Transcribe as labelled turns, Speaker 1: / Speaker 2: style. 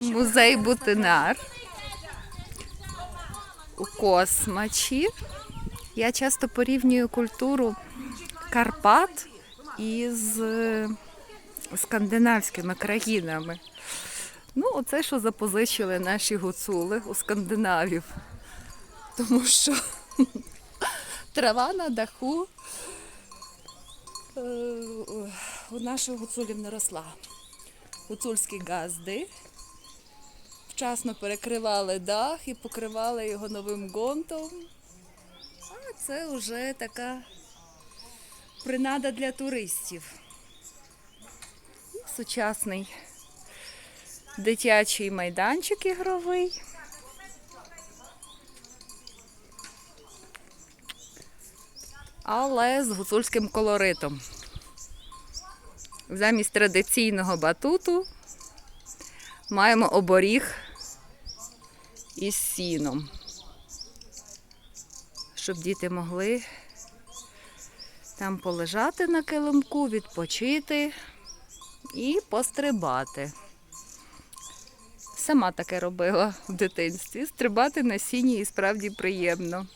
Speaker 1: Музей Бутинар у Космачі. Я часто порівнюю культуру Карпат із е, скандинавськими країнами. Ну, оце, що запозичили наші гуцули у скандинавів. Тому що трава на даху е, у наших гуцулів не росла. Гуцульські газди вчасно перекривали дах і покривали його новим ґрунтом. А це вже така принада для туристів. Сучасний дитячий майданчик ігровий. Але з гуцульським колоритом. Замість традиційного батуту маємо оборіг із сіном, щоб діти могли там полежати на килимку, відпочити і пострибати. Сама таке робила в дитинстві. Стрибати на сіні і справді приємно.